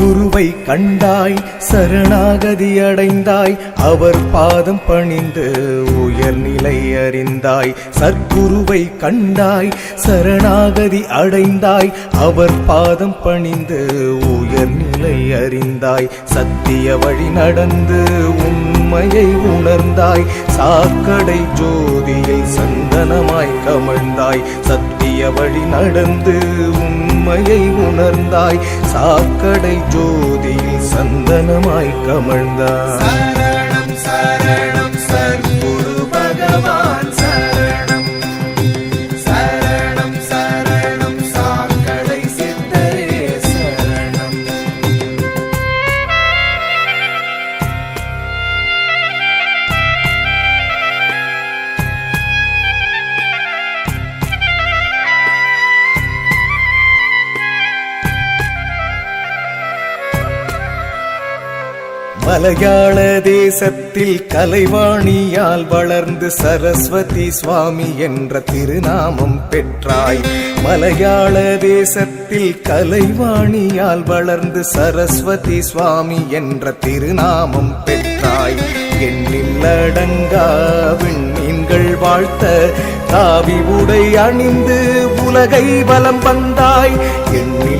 குருவை கண்டாய் சரணாகதி அடைந்தாய். அவர் பாதம் பணிந்து உயர்நிலை அறிந்தாய். சத்குருவை கண்டாய் சரணாகதி அடைந்தாய். அவர் பாதம் பணிந்து உயர்நிலை அறிந்தாய். சத்திய வழி நடந்து உண்மையை உணர்ந்தாய். சாக்கடை ஜோதியில் சந்தனமாய் கமழ்ந்தாய். சத்திய வழி நடந்து உண்மையை உணர்ந்தாய். சாக்கடை ஜோதியில் சந்தனமாய் கமழ்ந்தாய். மலையாள தேசத்தில் கலைவாணியால் வளர்ந்து சரஸ்வதி சுவாமி என்ற திருநாமம் பெற்றாய். மலையாள தேசத்தில் கலைவாணியால் வளர்ந்து சரஸ்வதி சுவாமி என்ற திருநாமம் பெற்றாய். எண்ணில் அடங்கா விண்மீன்கள் வாழ்த்த தாவி உடை அணிந்து உலகை வலம் வந்தாய். எண்ணில்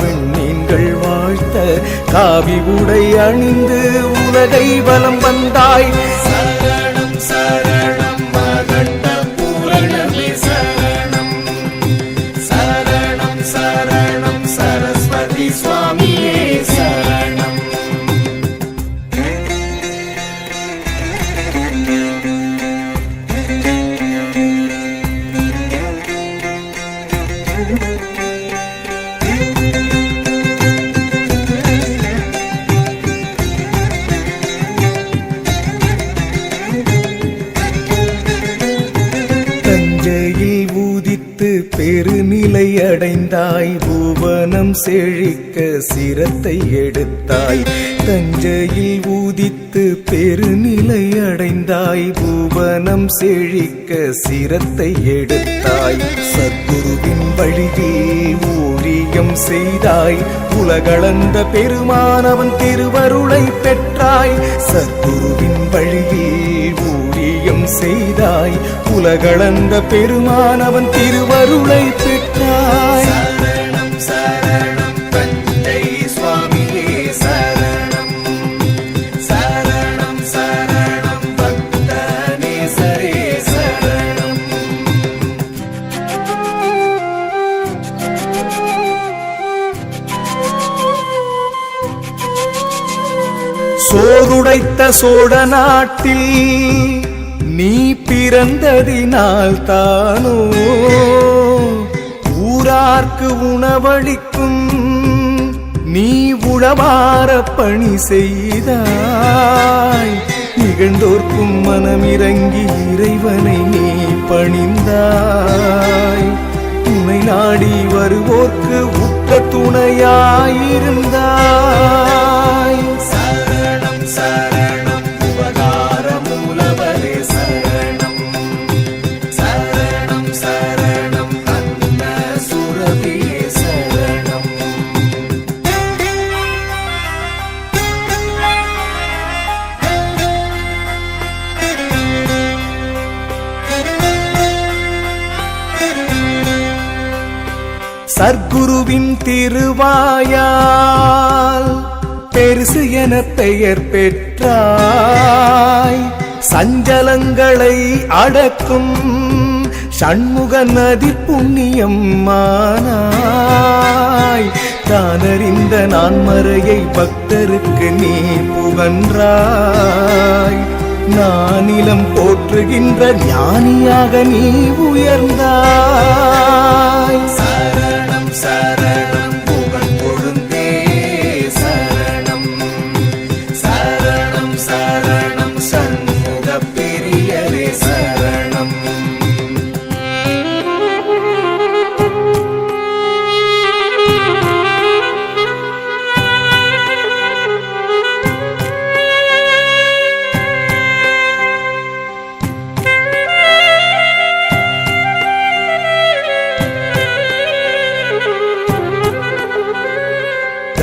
விண் வாழ்த்த காவி உடை அணிந்து உலகை வலம் வந்தாய். சரணம் சரணம். யௌவனம் செழிக்க சிரத்தை எடுத்தாய். தஞ்சையில் ஊதித்து பெருநிலை அடைந்தாய். பூவனம் செழிக்க சிரத்தை எடுத்தாய். சத்குருவின் வழியில் ஊழியம் செய்தாய். உலகளந்த பெருமானவன் திருவருளை பெற்றாய். சத்குருவின் வழியில் ஊழியம் செய்தாய். உலகளந்த பெருமானவன் திருவருளை பெற்றாய். சோறுடைத்த சோழ நாட்டில் நீ பிறந்ததினால் தானோ ஊரார்க்கு உணவளிக்கும் நீ உழவார பணி செய்தாய். நிகழ்ந்தோர்க்கும் மனமிறங்கி இறைவனை நீ பணிந்தாய். துணை நாடி வருவோர்க்கு உத்த துணையாயிருந்தாய். சர்க்குருவின் திருவாயால் பெருசு என பெயர் பெற்றாய். சஞ்சலங்களை அடக்கும் சண்முக நதி புண்ணியம்மானாய் தானறிந்த நான்மறையை பக்தருக்கு நீ புகன்றாய். நானிலம் போற்றுகின்ற ஞானியாக நீ உயர்ந்தாய். சரணம் சரணம் புகழ் கொழுந்தே சரணம் சரணம் சரணம் சண்முக பெரியரே சரணம்.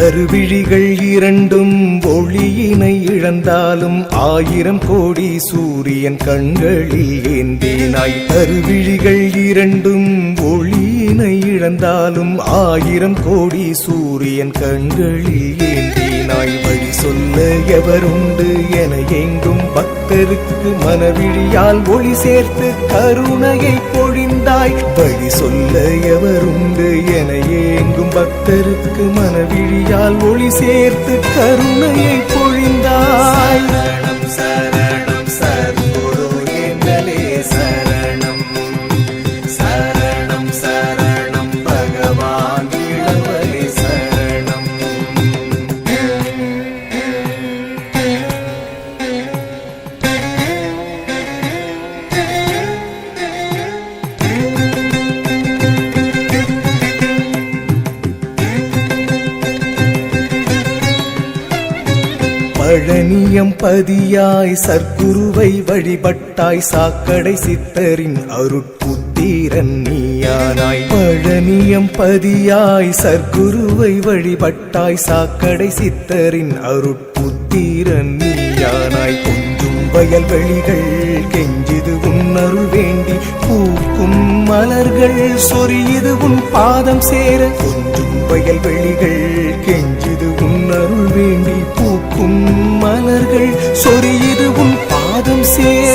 கருவிழிகள் இரண்டும் ஒளியினை இழந்தாலும் ஆயிரம் கோடி சூரியன் கண்களில் ஏந்தினாய். கருவிழிகள் இரண்டும் ஒளியினை இழந்தாலும் ஆயிரம் கோடி சூரியன் கண்களில் ஏந்தினாய். வழி சொல்ல எவருண்டு என பக்தருக்கு மனவிழியால் ஒளி சேர்த்து கருணையை பொழிந்தாய். வழி சொல்ல எவருண்டு என ஏங்கும் பக்தருக்கு மனவிழியால் ஒளி சேர்த்து கருணையை பொழிந்தாய். பழனியம் பதியாய் சர்க்குருவை வழிபட்டாய் சாக்கடை சித்தரின் அருட்புத்திரன் நீயானாய். பழனியம் பதியாய் சர்க்குருவை வழிபட்டாய் சாக்கடை சித்தரின் அருட்புத்திரன் நீயானாய். கொஞ்சும் வயல்வெளிகள் கெஞ்சிது உன் வேண்டி பூக்கும் மலர்கள் சொரியுது உன் பாதம் சேர. கொஞ்சும் வயல்வெளிகள் கெஞ்சிது உன் வேண்டி பூக்கும் மலர்கள் சொரியுது உன் பாதம் சேர்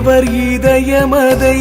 எளியவர் இதயமதை